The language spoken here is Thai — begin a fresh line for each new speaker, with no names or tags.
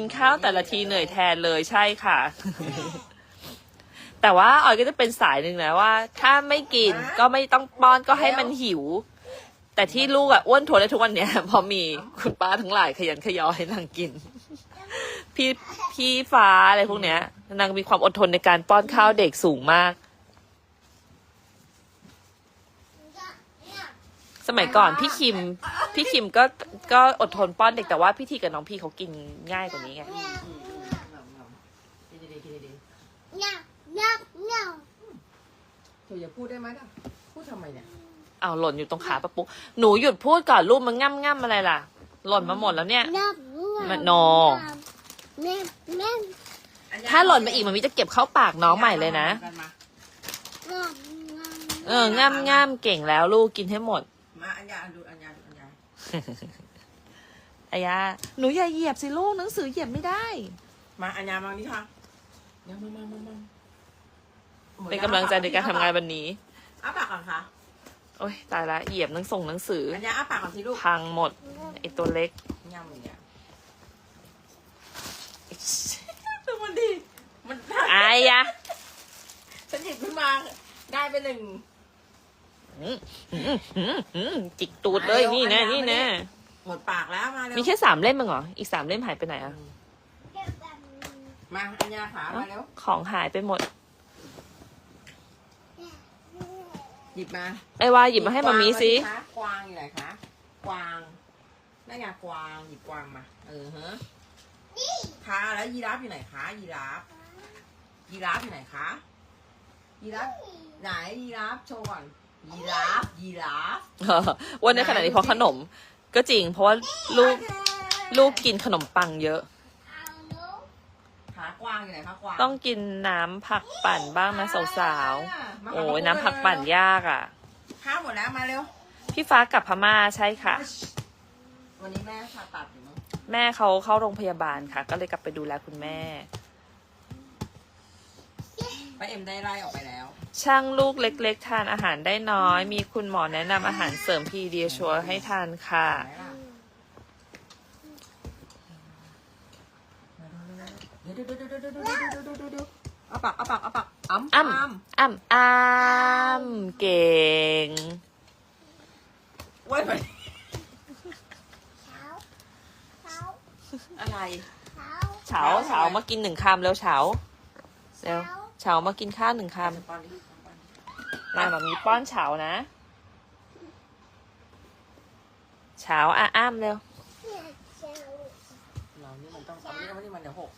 กินข้าวแต่ละทีเหนื่อยแทนเลยใช่ค่ะ แต่ว่าออยก็จะเป็นสายหนึ่งนะว่า ถ้าไม่กินก็ไม่ต้องป้อนก็ให้มันหิว แต่ที่ลูกอะอ้วนทวนได้ทุกวันเนี้ยเพอมีคุณป้าทั้งหลายขยันขยอให้นางกิน พี่พี่ฟ้าอะไรพวกเนี้ยนางมีความอดทนในการป้อนข้าวเด็กสูงมาก สมัยก่อนพี่คิม พี่คิมก็ก็อดทนป้อนเด็กแต่ว่าพี่ทีกับน้องพี่เขากินง่ายกว่านี้ไง
อืมอืมอืมกินดีๆกินดีๆเธออย่าพูดได้ไหมล่ะพูดทำไมเนี่ย
เอาหล่นอยู่ตรงขาปะปุ๊กหนูหยุดพูดก่อนลูกมันง่ำง่ำอะไรล่ะ หล่นมาหมดแล้วเนี่ยมันนอถ้าหล่นมาอีกมันมีจะเก็บเข้าปากน้องใหม่เลยนะ
กันมา
เออง่ำง่ำเก่งแล้วลูกกินให้หมด
มาอัญญาดูอัญญาดู อัญญา
อายาหนูอย่าเหยียบสิลูกหนังสือเหยียบไม่ได้
มาอัญญามานี่ค่ะเนี่ยมามามามา
เป็นกำลังใจในการทำงานวันนี้
อ้าปากก่อนค่ะ
โอ้ยตายละเหยียบหนังส่งหนังสือ
อัญญาอ้าปากก่อนสิลูก
พังหมดไอตัวเล็ก
ย่ำอย่างเงี้ยดูมันดิมัน
อายา
ฉันหยิบขึ้นมาได้ไปหนึ่ง
อืมอืมอืมอืม จิกตูดเลยนี่แน่นี่แน่
หมดปากแล้วมาเร็ว
มีแค่สามเล่มมั้งเหรออีกสามเล่มหายไปไหนอะ
มาอัญญาขามาเร็ว
ของหายไปหมด
หยิบมา
ไอ้ว่าหยิบมาให้มามีสิ
กวางอยู่ไหนคะกวางนั่นไงกวางหยิบกวางมา เออฮะค่ะแล้วยีราฟอยู่ไหนคะยีราฟยีราฟอยู่ไหนคะยีราฟไหนยีราฟโชว์ก่อน ยีราฟยีราฟ
เออวันในขณะนี้เพราะขนม ก็จริง เพราะว่าลูกลูกกินขนมปังเยอะ
ขากวางอยู่ไหนคะกวาง
ต้องกินน้ำผักปั่นบ้างนะสาว
มา
ๆโอ้ยน้ำผักปั่นยากอะ
ข้าวหมดแล้วมาเร็ว
พี่ฟ้ากลับพม่าใช่ค่ะ
วันนี้แม่ผ่าตัดอยู่มั้ง
แม่เขาเข้าโรงพยาบาลค่ะ ก็เลยกลับไปดูแลคุณแม่
ป้าเอ็มได้ไล่ออกไปแล้ว
ช่างลูกเล็กๆ ทานอาหารได้น้อย มีคุณหมอแนะนำอาหารเสริมพีเดียชัวให้ทานค่ะ
ไหนล่ะเดี๋ยวเดี๋ยวเดี๋ยวเดี๋ยวเดี๋ยวเดี๋ยวเดี๋ยวเดี๋ยวเดี๋ยวเอาปากเอาปากเอาปากอ้ำ
อ้ำอ้ำอ้ำเก่ง
ไว้ไปอะไร
เฉาเฉามากินหนึ่งคำแล้วเฉาเร็ว เฉามากินข้าวหนึ่งคำมาแบบนี้ป้อนเฉานะ เฉาอะอ้ามเร็ว
เรานี่มันต้องเอานี่มันเดี๋ยวหก